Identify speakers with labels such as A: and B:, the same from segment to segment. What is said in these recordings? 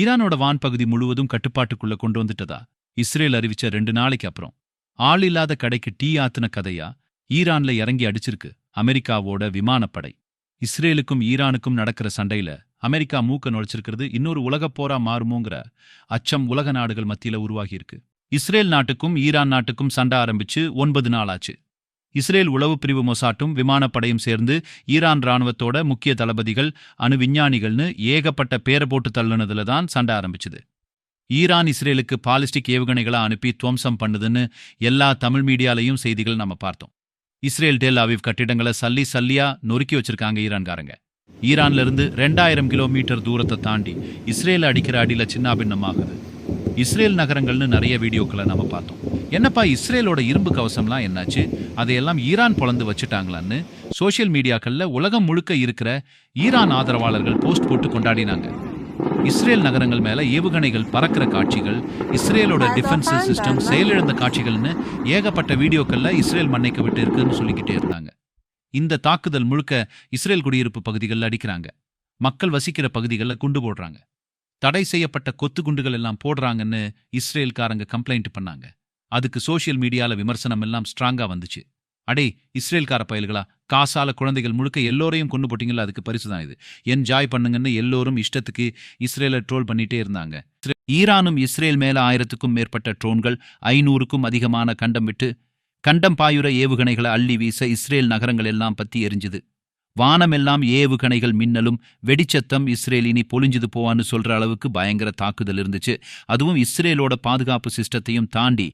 A: ஈரானோட வான்பகுதி முழுவதும் கட்டுப்பாட்டுக்குள்ள கொண்டு வந்துட்டதா? இஸ்ரேல் அறிவிச்ச ரெண்டு நாளைக்கு அப்புறம். ஆள் இல்லாத கடைக்கு டீ ஆத்துன கதையா? ஈரான்ல இறங்கி அடிச்சிருக்கு. அமெரிக்காவோட விமானப்படை. இஸ்ரேலுக்கும் ஈரானுக்கும் நடக்கிற சண்டையில அமெரிக்கா மூக்க நுழைச்சிருக்கிறது இன்னொரு உலகப் போரா மாறுமோங்கிற அச்சம் உலக நாடுகள் மத்தியில உருவாகியிருக்கு. இஸ்ரேல் நாட்டுக்கும் ஈரான் நாட்டுக்கும் சண்டை ஆரம்பிச்சு ஒன்பது நாள் ஆச்சு இஸ்ரேல் உளவு பிரிவு மொசாட்டும் விமானப்படையும் சேர்ந்து ஈரான் ராணுவத்தோட முக்கிய தளபதிகள் அணு விஞ்ஞானிகள்னு ஏகப்பட்ட பேரை போட்டு தள்ளுனதுல தான் சண்டை ஆரம்பிச்சுது. ஈரான் இஸ்ரேலுக்கு பாலிஸ்டிக் ஏவுகணைகளை அனுப்பி துவம்சம் பண்ணுதுன்னு எல்லா தமிழ் மீடியாலையும் செய்திகள் நம்ம பார்த்தோம். இஸ்ரேல் டெல் அவிவ் கட்டிடங்களை சல்லி சல்லியா நொறுக்கி வச்சிருக்காங்க ஈரான்காரங்க. ஈரான்ல இருந்து ரெண்டாயிரம் கிலோமீட்டர் தூரத்தை தாண்டி இஸ்ரேல் அடிக்கிற அடியில சின்னாபின்னமாகுது. இஸ்ரேல் நகரங்கள்னு நிறைய வீடியோக்களை நம்ம பார்த்தோம். என்னப்பா இஸ்ரேலோட இரும்பு கவசம்லாம் என்னாச்சு? அதையெல்லாம் ஈரான் பொளந்து வச்சுட்டாங்களான்னு சோஷியல் மீடியாக்கள்ல உலகம் முழுக்க இருக்கிற ஈரான் ஆதரவாளர்கள் போஸ்ட் போட்டு கொண்டாடினாங்க. இஸ்ரேல் நகரங்கள் மேல ஏவுகணைகள் பறக்கிற காட்சிகள் இஸ்ரேலோட டிஃபென்ஸ் சிஸ்டம் செயலிழந்த காட்சிகள்னு ஏகப்பட்ட வீடியோக்கள்ல இஸ்ரேல் மண்ணைக்கு விட்டு இருக்குன்னு சொல்லிக்கிட்டே இருந்தாங்க. இந்த தாக்குதல் முழுக்க இஸ்ரேல் குடியிருப்பு பகுதிகளில் அடிக்கிறாங்க. மக்கள் வசிக்கிற பகுதிகளில் குண்டு போடுறாங்க. தடை செய்யப்பட்ட கொத்து குண்டுகள் எல்லாம் போடுறாங்கன்னு இஸ்ரேல்காரங்க கம்ப்ளைண்ட் பண்ணாங்க. அதுக்கு சோசியல் மீடியால விமர்சனம் எல்லாம் ஸ்ட்ராங்கா வந்துச்சு. அடே இஸ்ரேல்கார பயல்களா காசால குழந்தைகள் முழுக்க எல்லோரையும் கொண்டு போட்டீங்களா அதுக்கு பரிசு தான் இது. என்ஜாய் பண்ணுங்கன்னு எல்லோரும் இஷ்டத்துக்கு இஸ்ரேலை ட்ரோல் பண்ணிட்டே இருந்தாங்க. ஈரானும் இஸ்ரேல் மேல ஆயிரத்துக்கும் மேற்பட்ட ட்ரோன்கள் ஐநூறுக்கும் அதிகமான கண்டம் விட்டு கண்டம் பாயுற ஏவுகணைகளை அள்ளி வீச இஸ்ரேல் நகரங்கள் எல்லாம் பத்தி எரிஞ்சுது. வானமெல்லாம் ஏவுகணைகள் மின்னலும் வெடிச்சத்தம் இஸ்ரேல் இனி பொழிஞ்சுது போவான்னு சொல்ற அளவுக்கு பயங்கர தாக்குதல் இருந்துச்சு. அதுவும் இஸ்ரேலோட பாதுகாப்பு சிஸ்டத்தையும் தாண்டி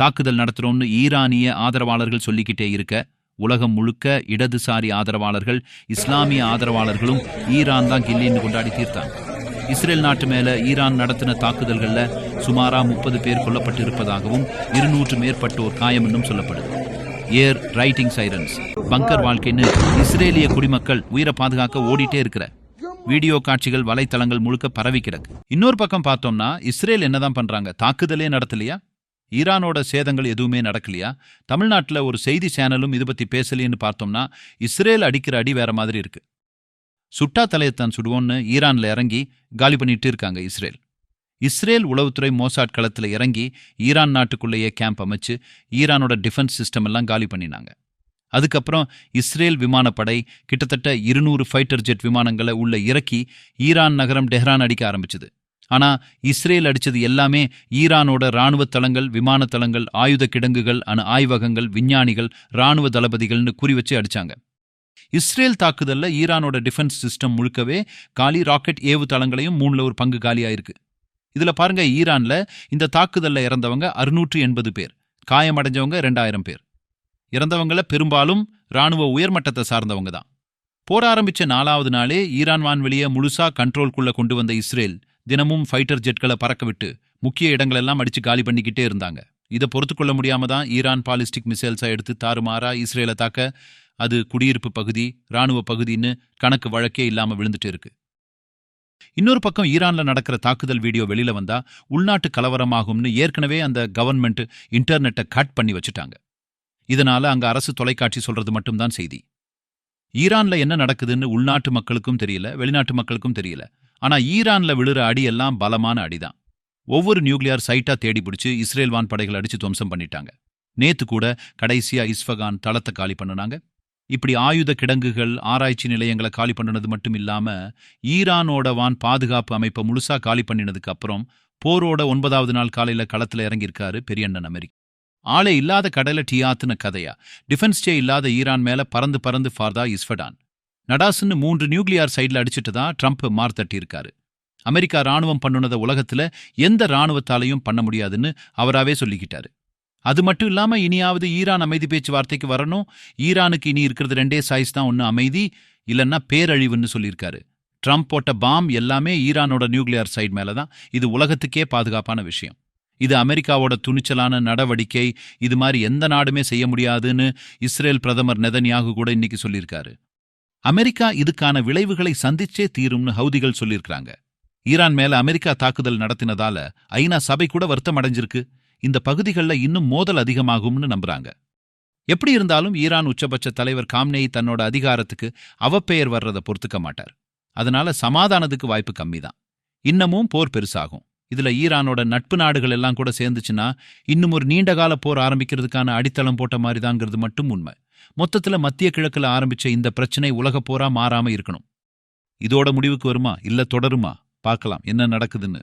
A: தாக்குதல் நடத்துறோம்னு ஈரானிய ஆதரவாளர்கள் சொல்லிக்கிட்டே இருக்க உலகம் முழுக்க இடதுசாரி ஆதரவாளர்கள் இஸ்லாமிய ஆதரவாளர்களும் ஈரான் தான் கில்லின்னு கொண்டாடி தீர்த்தாங்க. இஸ்ரேல் நாட்டு மேல ஈரான் நடத்தின தாக்குதல்களில் சுமாரா முப்பது பேர் கொல்லப்பட்டிருப்பதாகவும் இருநூற்று மேற்பட்டோர் காயம் என்னும் சொல்லப்படுது. ஏர் ரைட்டிங் சைரன்ஸ். பங்கர் வாழ்க்கைன்னு இஸ்ரேலிய குடிமக்கள் உயிரை பாதுகாக்க ஓடிட்டே இருக்கிற. வீடியோ காட்சிகள் வலைத்தளங்கள் முழுக்க பரவி கிடக்கு. இன்னொரு பக்கம் பார்த்தோம்னா இஸ்ரேல் என்னதான் பண்றாங்க? தாக்குதலே நடத்தலையா? ஈரானோட சேதங்கள் எதுவுமே நடக்கலையா? தமிழ்நாட்டில் ஒரு செய்தி சேனலும் இது பத்தி பேசலேன்னு பார்த்தோம்னா இஸ்ரேல் அடிக்கிற அடி வேற மாதிரி இருக்கு. சுட்டா தலையத்தான் சுடுவோன்னு ஈரான்ல இறங்கி காலி பண்ணிட்டு இருக்காங்க இஸ்ரேல். இஸ்ரேல் உளவுத்துறை மோசாட் களத்தில் இறங்கி ஈரான் நாட்டுக்குள்ளேயே கேம்ப் அமைச்சு ஈரானோட டிஃபென்ஸ் சிஸ்டம் எல்லாம் காலி பண்ணினாங்க. அதுக்கப்புறம் இஸ்ரேல் விமானப்படை கிட்டத்தட்ட இருநூறு ஃபைட்டர் ஜெட் விமானங்களை உள்ள இறக்கி ஈரான் நகரம் டெஹ்ரான் அடிக்க ஆரம்பிச்சது. ஆனா இஸ்ரேல் அடிச்சது எல்லாமே ஈரானோட ராணுவ தளங்கள் விமான தளங்கள் ஆயுத கிடங்குகள் அணு ஆய்வகங்கள் விஞ்ஞானிகள் ராணுவ தளபதிகள்னு குறி வச்சு அடிச்சாங்க. இஸ்ரேல் தாக்குதல்ல ஈரானோட டிஃபென்ஸ் சிஸ்டம் முழுக்கவே காலி ராக்கெட் ஏவு தளங்களையும் மூணுல ஒரு பங்கு காலியாயிருக்கு. இதுல பாருங்க ஈரான்ல இந்த தாக்குதல்ல இறந்தவங்க அறுநூற்று எண்பது பேர். காயமடைஞ்சவங்க ரெண்டாயிரம் பேர். இறந்தவங்கள பெரும்பாலும் ராணுவ உயர்மட்டத்தை சார்ந்தவங்க தான். போர் ஆரம்பிச்ச நாலாவது நாளே ஈரான் வான்வெளியை முழுசா கண்ட்ரோல்குள்ள கொண்டு வந்த இஸ்ரேல் தினமும் ஃபைட்டர் ஜெட்களை பறக்க விட்டு முக்கிய இடங்களெல்லாம் அடிச்சு காலி பண்ணிக்கிட்டே இருந்தாங்க. இதை பொறுத்துக்கொள்ள முடியாம தான் ஈரான் பாலிஸ்டிக் மிசைல்ஸை எடுத்து தாறுமாறா இஸ்ரேலை தாக்க அது குடியிருப்பு பகுதி ராணுவ பகுதின்னு கணக்கு வழக்கே இல்லாம விழுந்துட்டு இருக்கு. இன்னொரு பக்கம் ஈரான்ல நடக்கிற தாக்குதல் வீடியோ வெளியில வந்தா உள்நாட்டு கலவரமாகும்னு ஏற்கனவே அந்த கவர்மெண்ட் இன்டர்நெட்டை கட் பண்ணி வச்சுட்டாங்க. இதனால அங்க அரசு தொலைக்காட்சி சொல்றது மட்டும்தான் செய்தி. ஈரான்ல என்ன நடக்குதுன்னு உள்நாட்டு மக்களுக்கும் தெரியல வெளிநாட்டு மக்களுக்கும் தெரியல. ஆனா ஈரான்ல விழுற அடி எல்லாம் பலமான அடிதான். ஒவ்வொரு நியூக்ளியர் சைட்டா தேடி பிடிச்சு இஸ்ரேல் வான் படைகள் அடிச்சு துவம்சம் பண்ணிட்டாங்க. நேத்து கூட கடைசியா இஸ்ஃபகான் தளத்தை காலி பண்ணுனாங்க. இப்படி ஆயுத கிடங்குகள் ஆராய்ச்சி நிலையங்களை காலி பண்ணினது மட்டும் இல்லாமல் ஈரானோட வான் பாதுகாப்பு அமைப்பை முழுசா காலி பண்ணினதுக்கு அப்புறம் போரோட ஒன்பதாவது நாள் காலையில் களத்துல இறங்கியிருக்காரு பெரியண்ணன் அமெரிக்கா. ஆளே இல்லாத கடல டியாத்துன கதையா. டிஃபென்ஸ் டே இல்லாத ஈரான் மேல பறந்து பறந்து ஃபார்தா இஸ்ஃபடான் நடாஸ்ன்னு மூன்று நியூக்ளியார் சைடில் அடிச்சுட்டு தான் ட்ரம்ப் மார் தட்டியிருக்காரு. அமெரிக்கா ராணுவம் பண்ணுனத உலகத்துல எந்த ராணுவத்தாலையும் பண்ண முடியாதுன்னு அவராவே சொல்லிக்கிட்டாரு. அது மட்டும் இல்லாம இனியாவது ஈரான் அமைதி பேச்சுவார்த்தைக்கு வரணும். ஈரானுக்கு இனி இருக்கிறது ரெண்டே சாய்ஸ் தான் ஒன்று அமைதி இல்லைன்னா பேரழிவுன்னு சொல்லியிருக்காரு. ட்ரம்ப் போட்ட பாம் எல்லாமே ஈரானோட நியூக்ளியர் சைடு மேலே தான் இது உலகத்துக்கே பாதுகாப்பான விஷயம். இது அமெரிக்காவோட துணிச்சலான நடவடிக்கை. இது மாதிரி எந்த நாடுமே செய்ய முடியாதுன்னு இஸ்ரேல் பிரதமர் நெதன்யாகு கூட இன்னைக்கு சொல்லியிருக்காரு. அமெரிக்கா இதுக்கான விளைவுகளை சந்திச்சே தீரும்னு ஹவுதிகள் சொல்லியிருக்கிறாங்க. ஈரான் மேல அமெரிக்கா தாக்குதல் நடத்தினதால ஐநா சபை கூட வருத்தம் அடைஞ்சிருக்கு. இந்த பகுதிகளில் இன்னும் மோதல் அதிகமாகும்னு நம்புறாங்க. எப்படி இருந்தாலும் ஈரான் உச்சபட்ச தலைவர் காம்னேய் தன்னோட அதிகாரத்துக்கு அவப்பெயர் வர்றதை பொறுத்துக்க மாட்டார். அதனால சமாதானத்துக்கு வாய்ப்பு கம்மி தான் இன்னமும் போர் பெருசாகும். இதுல ஈரானோட நட்பு நாடுகள் எல்லாம் கூட சேர்ந்துச்சுன்னா இன்னும் ஒரு நீண்டகால போர் ஆரம்பிக்கிறதுக்கான அடித்தளம் போட்ட மாதிரி தாங்கிறது மட்டும் உண்மை. மொத்தத்துல மத்திய கிழக்குல ஆரம்பிச்ச இந்த பிரச்சனை உலகப் போரா மாறாம இருக்கணும். இதோட முடிவுக்கு வருமா? இல்ல தொடருமா? பார்க்கலாம். என்ன நடக்குதுன்னு.